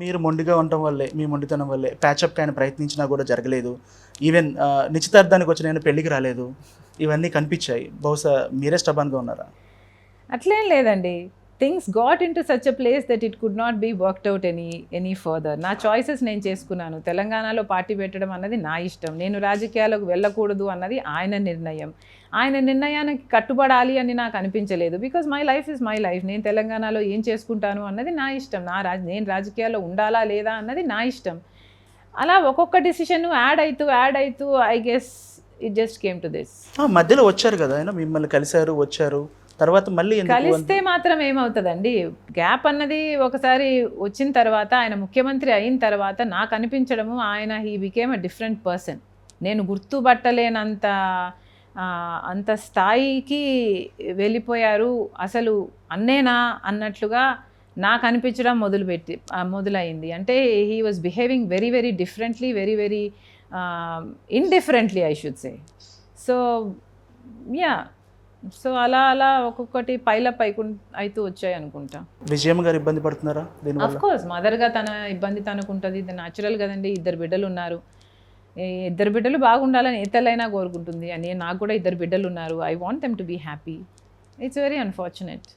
మీరు మొండిగా ఉండటం వల్లే మీ మొండితనం వల్లే ప్యాచప్ ఆయన ప్రయత్నించినా కూడా జరగలేదు. ఈవెన్ నిశ్చితార్థానికి వచ్చిన నేను పెళ్ళికి రాలేదు. ఇవన్నీ కనిపించాయి. బహుశా మీరే స్టబాన్గా ఉన్నారా? అట్లేం లేదండి. Things got in to such a place that it could not be worked out any any further. నా చాయిసెస్ నేను చేసుకున్నాను. తెలంగాణలో పార్టీ పెట్టడం అన్నది నా ఇష్టం. నేను రాజకీయాలకు వెళ్ళకూడదు అన్నది ఆయన నిర్ణయం. ఆయన నిర్ణయానికి కట్టుబడాలి అని నాకు అనిపించలేదు. Because my life is my life నేను తెలంగాణలో ఏం చేసుకుంటాను అన్నది నా ఇష్టం. నా రాజ నేను రాజకీయాల్లో ఉండాలా లేదా అన్నది నా ఇష్టం. అలా ఒక్కొక్క డిసిషన్ యాడ్ అవుతూ యాడ్ అవుతూ I guess it just came to this ah, మధ్యలో వచ్చారు కదా ఆయన? మిమ్మల్ని కలిశారు వచ్చారు. తర్వాత మళ్ళీ కలిస్తే మాత్రం ఏమవుతుందండి? గ్యాప్ అన్నది ఒకసారి వచ్చిన తర్వాత ఆయన ముఖ్యమంత్రి అయిన తర్వాత నాకు అనిపించడము ఆయన he became a different person. నేను గుర్తుపట్టలేనంత అంత స్థాయికి వెళ్ళిపోయారు. అసలు అన్నేనా అన్నట్లుగా నాకు అనిపించడం మొదలుపెట్టి మొదలైంది. అంటే he was behaving very very differently very very indifferently I should say. So yeah. So అలా అలా ఒక్కొక్కటి పైలప్ అయికు అయితే వచ్చాయి అనుకుంటా. విజయమ్మ గారు ఇబ్బంది పడుతున్నారా? అఫ్ కోర్స్ మదర్గా తన ఇబ్బంది తనకు ఉంటుంది ఇది న్యాచురల్ కదండి ఇద్దరు బిడ్డలు ఉన్నారు. ఇద్దరు బిడ్డలు బాగుండాలని ఏ కోరుకుంటుంది. అని నాకు కూడా ఇద్దరు బిడ్డలు ఉన్నారు. I want them to be happy it's very unfortunate